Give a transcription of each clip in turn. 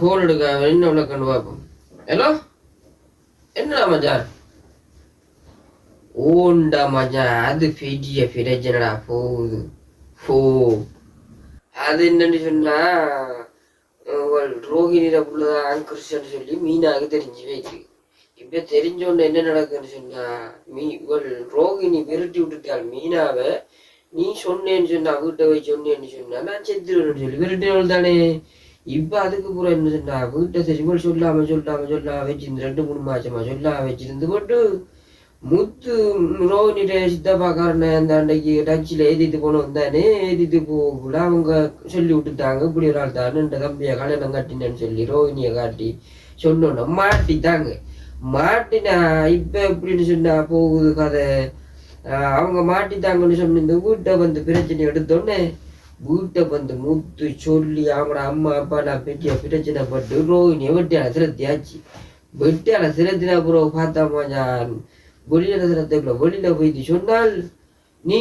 Whole எடுக்க என்ன உள்ள கண்டு பார்ப்போம். ஹலோ என்னடா மச்சான்? ஓண்டா மச்சான் அது பெரிய பிரச்சனைடா போகுது. ஓ அது என்னன்னு சொன்னா உங்கள் ரோஹிணியில உள்ளதான் கிருஷ்ணன் சொல்லி மீனாக தெரிஞ்சு வைக்கு இப்ப தெரிஞ்சோன்னு என்ன நடக்குன்னு சொன்னா மீ இவள் ரோஹிணி விரட்டி விட்டுட்டாள் மீனாவை. நீ சொன்னேன்னு சொன்னா வீட்டை போய் சொன்னேன்னு சொன்னா நான் செத்துருவேன்னு சொல்லி விரட்டினவள் தானே இப்ப அதுக்கு பூரா என்ன சொன்னா வீட்டை சரி சொல்லாம சொல்லாம சொல்லாம வச்சிருந்து ரெண்டு மூணு மாசமா சொல்லாம வச்சிருந்து போட்டு முத்து ரோஹினிட்ட காரண அந்த அன்னைக்கு டச்சில் எழுதிட்டு போனோம் தானே எழுதிட்டு போகக்குள்ள அவங்க சொல்லி விட்டுட்டாங்க இப்படி ஒரு ஆள் தான் இந்த தம்பியை கல்யாணம் கட்டினேன்னு சொல்லி ரோஹினியை காட்டி சொன்னோன்னா மாட்டிட்டாங்க மாட்டினா இப்ப எப்படின்னு சொன்னா போகுது கதை அவங்க மாட்டிட்டாங்கன்னு சொன்ன இந்த வீட்டை வந்து பிரச்சனை எடுத்தோடனே வீட்டை வந்து முத்து சொல்லி அவங்களோட அம்மா அப்பா நான் பெரிய பிரச்சனை பட்டு ரோஹினியை வெட்டியால சிரத்தியாச்சு. வெட்டியால சிரத்தினா அப்புறம் பார்த்தாமா நான் வெளியில சிரத்தைக்குள்ள வெளியில போயிட்டு சொன்னால் நீ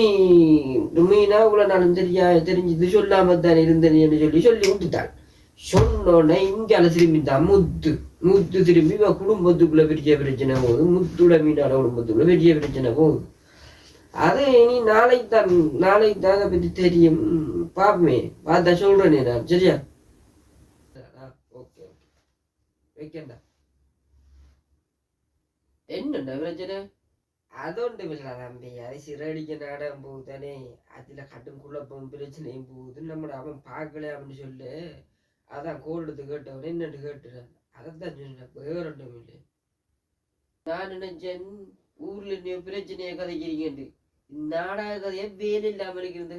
மீனா உள்ள நான் தெரியா தெரிஞ்சது சொல்லாம தானே இருந்தேன்னு சொல்லி சொல்லி விட்டுட்டாள். சொன்னோன்னே இங்கால திரும்பி தான் முத்து முத்து திரும்பி குடும்பத்துக்குள்ள பெரிய பிரச்சனை போகுது முத்துட மீனால குடும்பத்துக்குள்ள பெரிய பிரச்சனை போகுது. அது இனி நாளை தான் நாளை தான் அதை பத்தி தெரியும். பாப்பமே. பார்த்தா சொல்றேனே நான். சரியா? ஓகே வைக்கண்டா. என்னண்டா பிரச்சனை? அதோண்டு இல்லை தம்பி அரிசி ரடிக்க நாடகம் போகுதானே. அதில் கட்டும் குழப்பம் பிரச்சனையும் போகுது. நம்மளை அவன் பார்க்கல அப்படின்னு சொல்லு. அதான் கோல்டு கேட்டவன் என்னட்டு கேட்டுறான். அதைத்தான் சொன்னேன் வேற ஒன்றும் இல்லை. நான் நினைச்சேன் ஊரில் நீ பிரச்சனையை கதைக்கிறீங்கன்ட்டு. நாடக இருக்கிறது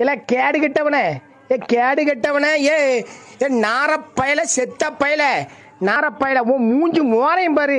இல்ல கேடு கெட்டவனே ஏ கேடு கெட்டவனே ஏ ஏ நாரப்பயல செத்த பயல நாரப்பயல உன் மூஞ்சி மோரையும் பாரு